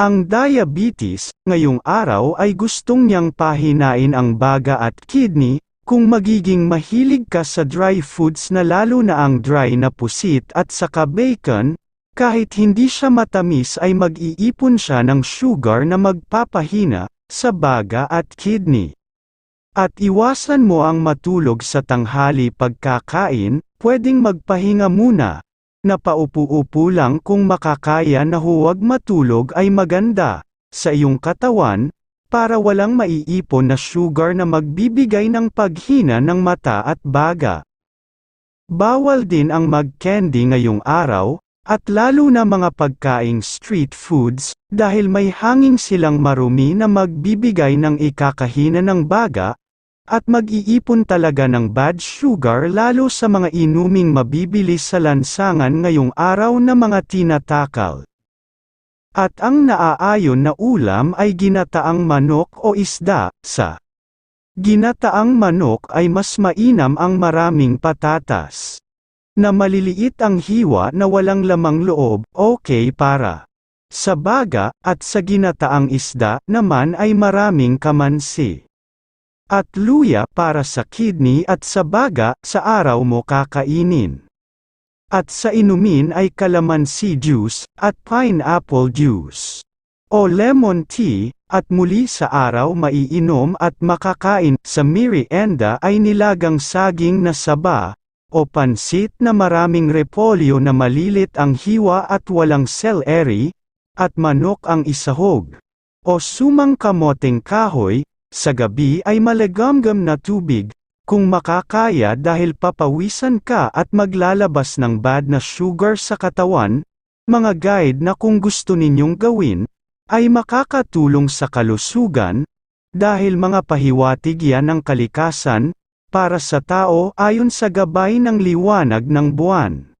Ang diabetes, ngayong araw ay gustong niyang pahinain ang baga at kidney, kung magiging mahilig ka sa dry foods na lalo na ang dry na pusit at saka bacon, kahit hindi siya matamis ay mag-iipon siya ng sugar na magpapahina, sa baga at kidney. At iwasan mo ang matulog sa tanghali pagkakain, pwedeng magpahinga muna. Napaupo-upo lang kung makakaya na huwag matulog ay maganda, sa iyong katawan, para walang maiipon na sugar na magbibigay ng paghina ng mata at baga. Bawal din ang mag-candy ngayong araw, at lalo na mga pagkaing street foods, dahil may hanging silang marumi na magbibigay ng ikakahina ng baga, at mag-iipon talaga ng bad sugar lalo sa mga inuming mabibili sa lansangan ngayong araw na mga tinatakal. At ang naaayon na ulam ay ginataang manok o isda, sa ginataang manok ay mas mainam ang maraming patatas. Na maliliit ang hiwa na walang lamang loob, okay para. Sa baga, at sa ginataang isda, naman ay maraming kamansi. At luya para sa kidney at sa baga, sa araw mo kakainin. At sa inumin ay calamansi juice, at pineapple juice. O lemon tea, at muli sa araw maiinom at makakain, sa merienda ay nilagang saging na saba, o pansit na maraming repolyo na malilit ang hiwa at walang celery, at manok ang isahog. O sumang kamoteng kahoy, sa gabi ay malagamgam na tubig, kung makakaya dahil papawisan ka at maglalabas ng bad na sugar sa katawan, mga guide na kung gusto ninyong gawin, ay makakatulong sa kalusugan, dahil mga pahiwatig yan ng kalikasan, para sa tao ayon sa gabay ng liwanag ng buwan.